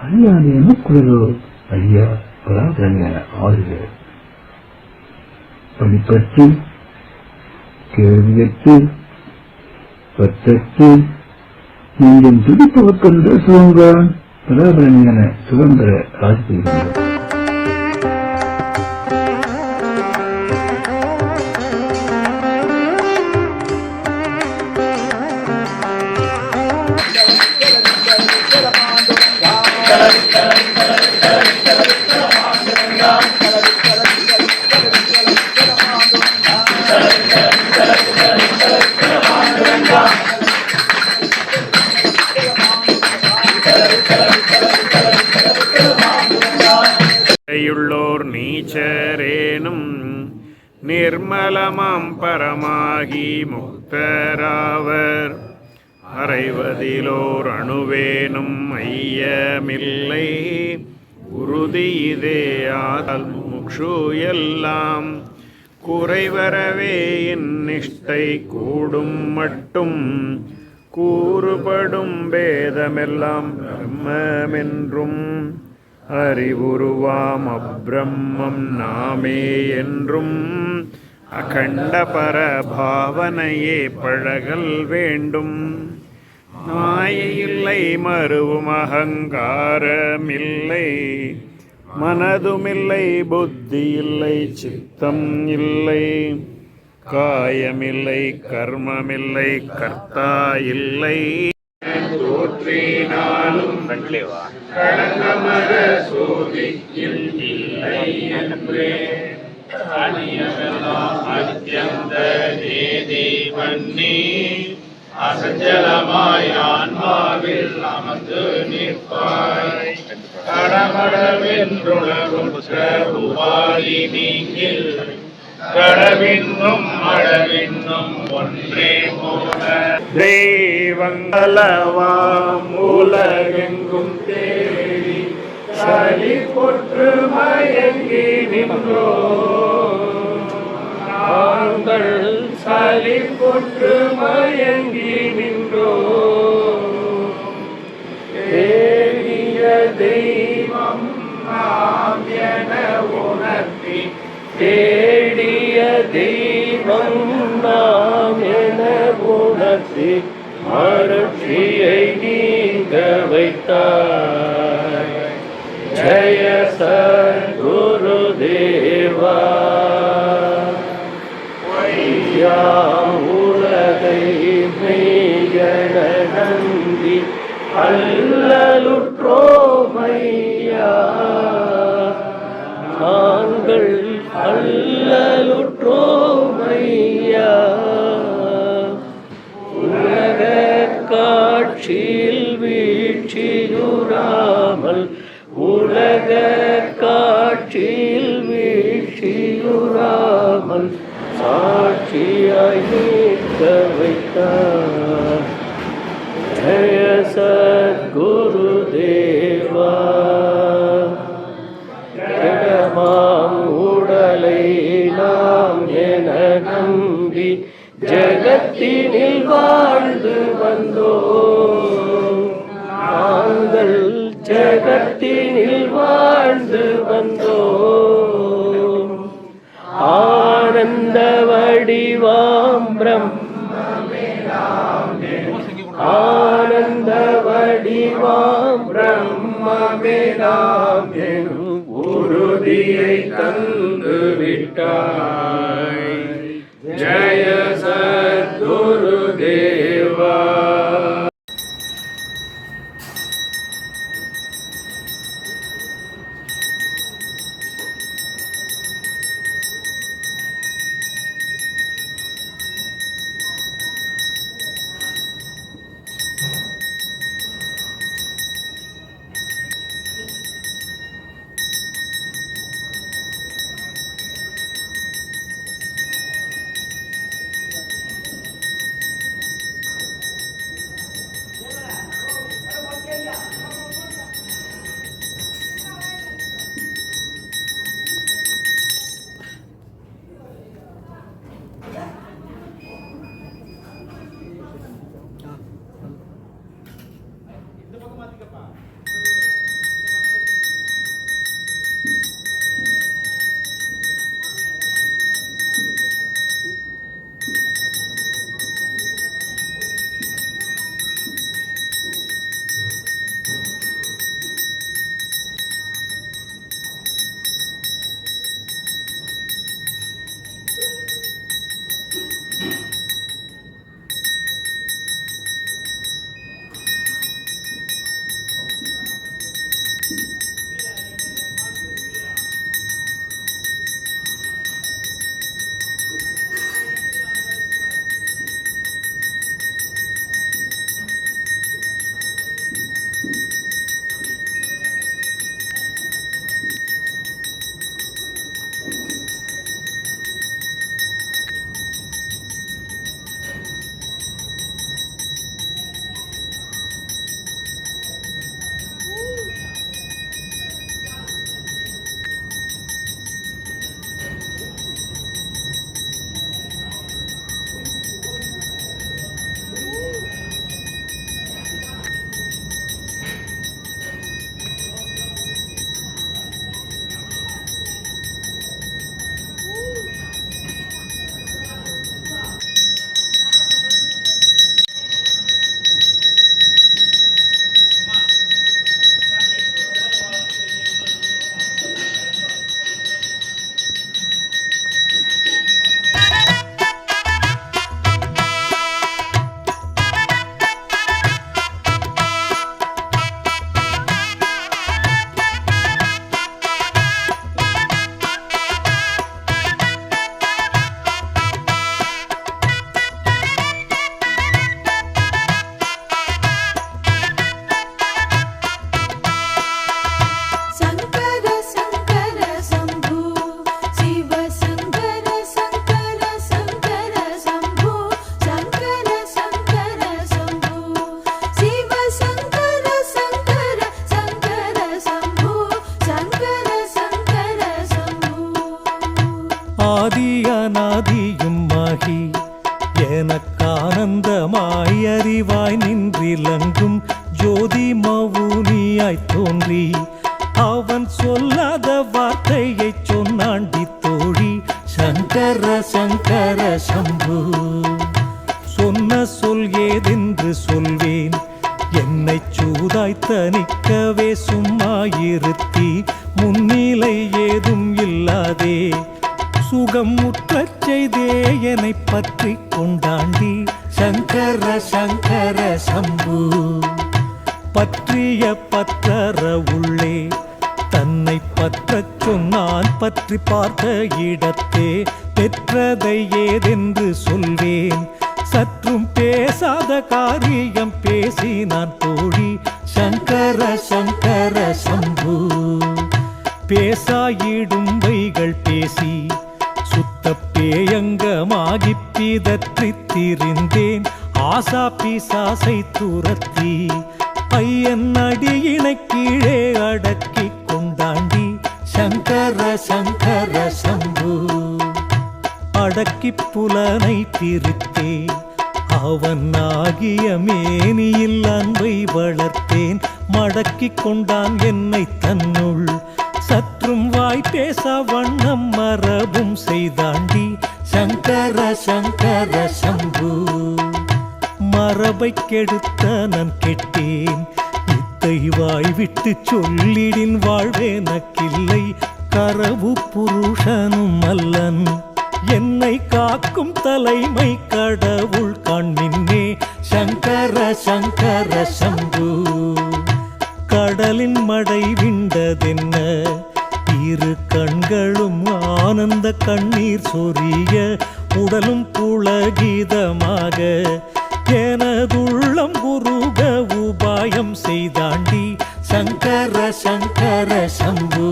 அல்லாது எனக்குள்ளதோ ஐயா பராதரஞான ஆறுகிறார் படிப்பற்று கேள்வியற்று பற்றற்று நீங்கள் துடிப்பவர்க்கென்ற சுதந்திர பராபரணியான சுதந்திர ஆசிரியர் நிர்மலமாம் பரமாகி முக்தராவர். அறைவதிலோர் அணுவேனும் ஐயமில்லை. உறுதி இதே ஆதல் முக்ஷு எல்லாம். குறைவரவே இந்நிஷ்டை கூடும் மட்டும். கூறுபடும் பேதமெல்லாம் பிரம்மென்றும் அறிவுருவாம் அப்ரம்மம் நாமே என்றும் அகண்ட பரபாவனையே பழகல் வேண்டும். மாயையில்லை மறுவும் அகங்காரமில்லை மனதுமில்லை புத்தி இல்லை சித்தம் இல்லை காயமில்லை கர்மமில்லை கர்த்தா இல்லை. தோற்றினாலும் களங்கமர சோதியில் இல்லை என்றே அணியமெல்லாம் அத்தியந்த தேதி பண்ணி அசஞ்சலமாய் ஆன்மாவில் அமர்ந்து நிற்பாய். கடமடவென்றுணரும் உபாதி நீங்கில் கடவின்னும் அளவின்னும் ஒன்றே போல. தெய்வங்களவாம் உலகெங்கும் தேடி சளி பொற்று மயங்கி நின்றோ. நாங்கள் சளி பொற்று மயங்கி ஜெய யாம் உலகை மெய்யன நம்பி அல்லலுற்றோமையா நாங்கள் அல்லலுற்றோமையா. உலக காட்சியில் வீழ்ச்சியுரா அவன் சாட்சியாய் நிற்க வைத்தார். ஜெய சத்குரு தேவா. ஜெகமாம் உடலை நாம் என நம்பி ஜகத்தினில் வாழ்ந்து வந்தோம். நாங்கள் ஜகத்தினில் வாழ்ந்து வந்தோம். பிரம்மவேதாம் எனும் உறுதியை தந்து விட்டாய் ஜெய எனக்கானந்தமாய் அறிவாய் நின்றிலங்கும் ஜோதி மவுனியாய் தோன்றி அவன் சொல்லாத வார்த்தையை சொன்னாண்டி தோழி சங்கர சங்கர சம்பு. சொன்ன சொல் ஏதென்று சொல்வேன் என்னை சூதாய் தணிக்கவே சும்மாயிருத்தி முன்னிலை ஏதும் இல்லாதே சுகம் முற்றச் செய்தே என்னை பற்றி கொண்டான் பற்றிய பற்றற உள்ளே தன்னை பற்றச் சொன்னான் பற்றி பார்த்த இடத்தே பெற்றதை ஏதென்று சொல்வேன். சற்றும் பேசாத காரியம் பேசினான் தோழி சங்கர சங்கர சம்பு பேசாயிடும் வைகள் பேசி சுத்த பேயங்கமாகி பிதற்றி திரிந்தேன். ஆசா பிசாசை துரத்தி ஐயன் அடியினை கீழே அடக்கி கொண்டாண்டி சங்கர சங்கர சம்பு. அடக்கி புலனை திருத்தே அவன் ஆகிய மேனியில் அன்பை வளர்த்தேன். மடக்கி கொண்டான் என்னை தன்னுள். சற்றும் வாய் பேச வண்ணம் மரபும் செய்தாண்டி சங்கர சங்கர சம்பு. மரபை கெடுத்த நான் கெட்டேன். இத்தை வாய் விட்டு சொல்லிடின் வாழ்வே நக்கில்லை. கரவு புருஷனும் அல்லன். என்னை காக்கும் தலைமை கடவுள் கண்ணின்னே சங்கர சங்கர சம்பு. கடலின் மடை விண்டதென்ன? இரு கண்களும் ஆனந்த கண்ணீர் சொரிய. உடலும் புலகீதமாக. எனதுள்ளம் குருக உபாயம் செய்தாண்டி சங்கர சங்கர சம்பு.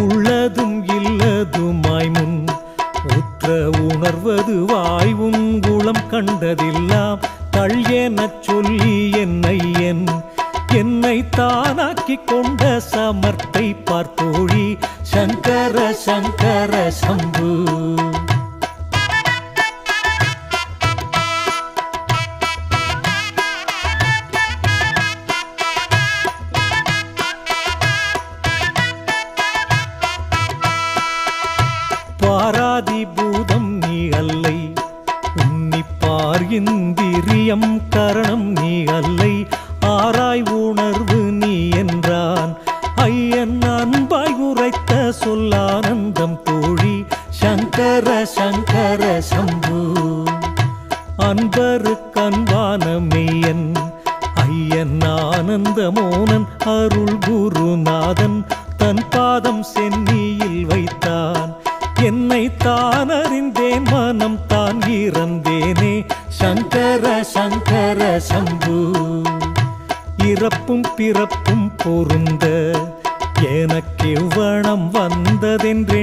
உள்ளதும் இல்லதுமாய் முன் உற்ற உணர்வது வாய்வும் குளம் கண்டதெல்லாம் தள்ளியெனச் சொல்லி என்னை என் என்னை தானாக்கிக் கொண்ட சமர்த்தை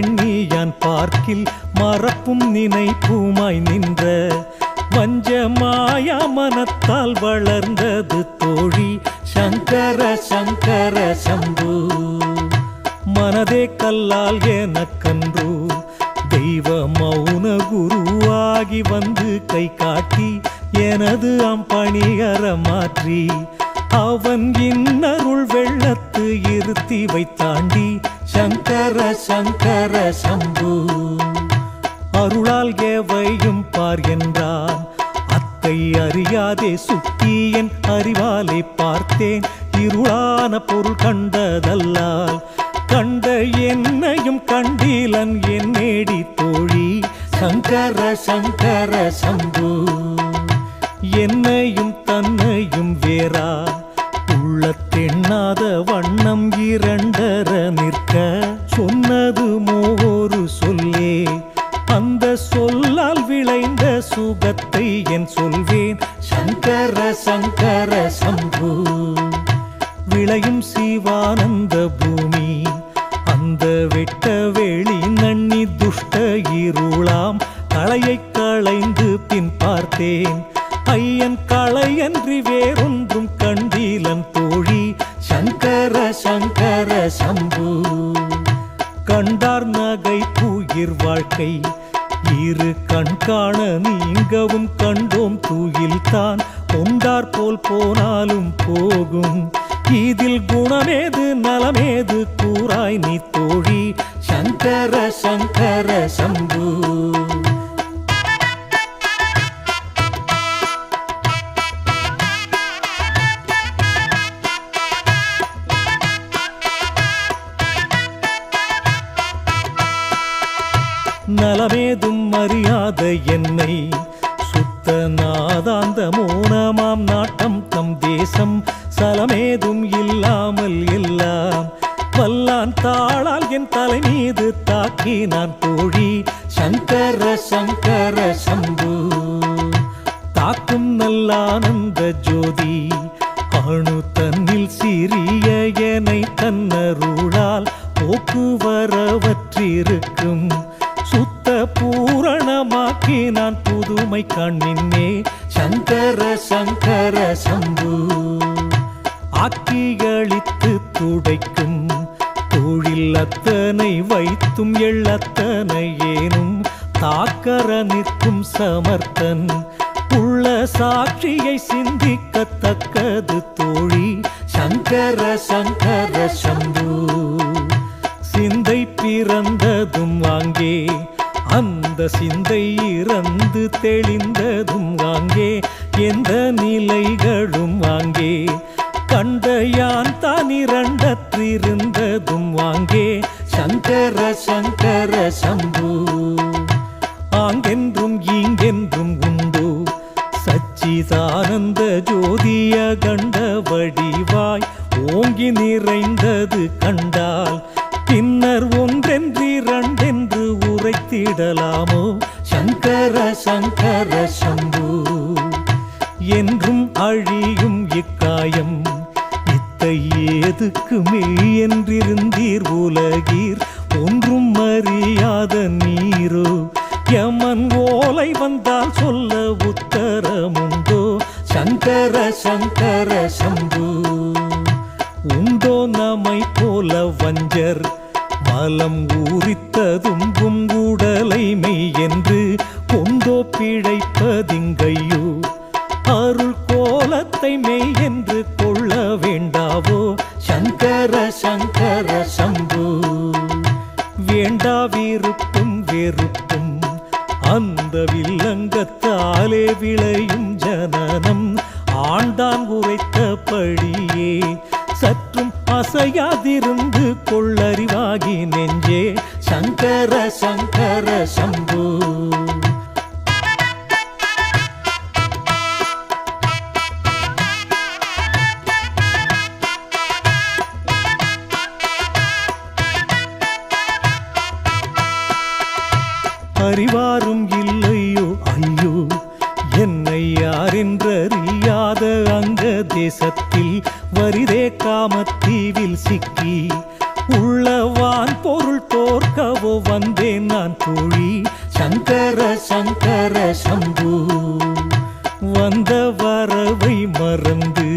எண்ணியான் பார்க்கில் மறப்பும் நினைப்புமாய் நின்ற வஞ்ச மாயா மனத்தால் வளர்ந்தது தோழி. சங்கர சங்கர சம்பு. மனதே கல்லால் எனக்கன்று தெய்வ மௌன குருவாகி வந்து கை காட்டி எனது அம்பணியற மாற்றி. அவன் இன்னருள் வெள்ளத்து இருத்தி வைத்தாண்டி. சங்கர சங்கர சம்பு. அருளால் எவையும் பார் என்றான். அத்தை அறியாதே சுட்டி என் அறிவாலே பார்த்தேன். இருளான பொருள் கண்டதல்லால் கண்ட என்னையும் கண்டீலன் என் நேடி தோழி. சங்கர சங்கர சம்பு. என்னையும் தன்னையும் வேறா. உள்ளத்தெண்ணாத சுகத்தை சொல்வேன் சங்கர சங்கர சம்பு. விளையும் சிவானந்த பூமி அந்த வெட்டி தான் கொண்டார் போல் போனாலும் போகும். இதில் குணமேது நலமேது கூறாய் நீ தோழி. சங்கர சங்கர சம்பு. தாக்கும் நல்லானந்த ஜோதி அணு தன்னில் சிறிய எனை தன்னருளால் போக்குவரவற்றிருக்கும். சுத்த பூரணமாக்கி நான் புதுமை கண்ணின்னே சங்கர சங்கர சம்பு. ஆக்கிகளித்து துடைக்கும் தொழில் அத்தனை வைத்தும் எள்ளத்தனை ஏனும். தாக்கர நிற்கும் சமர்த்தன் உள்ள சாட்சியை சிந்திக்கத்தக்கது தோழி சங்கர சங்கர சம்பு. சிந்தை பிறந்ததும் வாங்கே அந்த சிந்தை இறந்து தெளிந்தது ஓங்கி நிறைந்தது கண்டால் பின்னர் ஒன்றென்றிரண்டென்று உரைத்திடலாமோ? சங்கர சங்கர சம்பு என்றும் அழியும் இக்காயம். இத்தை ஏதுக்கு மெய் என்றிருந்தீர் உலகீர்? ஒன்றும் அறியாத நீரோ? யமன் ஓலை வந்தால் சொல்ல உத்தரமுண்டோ? சங்கர சங்கர சம்பு வஞ்சர் மலம் ஊறித்ததும் உடலை மெய் என்று கொந்தோ பிழைப்பதிங்கையோ அருள் கோலத்தை மெய் என்று மறவை மறந்து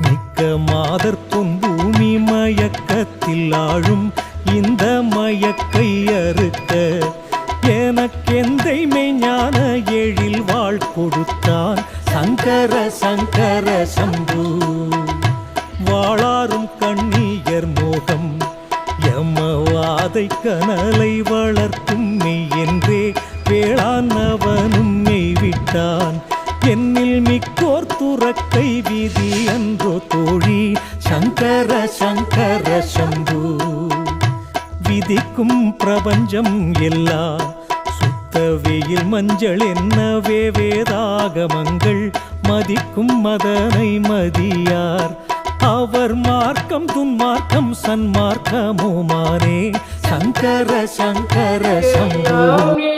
மிக்க மாதர் பொன் சங்கர சம்பு விதிக்கும் பிரபஞ்சம் எல்லாம் சுத்த வெயில் மஞ்சள் என்னவே வேதாகமங்கள். மதிக்கும் மதனை மதியார். அவர் மார்க்கம் துன்மார்க்கம் சன்மார்க்கமுமானே சங்கர சங்கர சம்பு.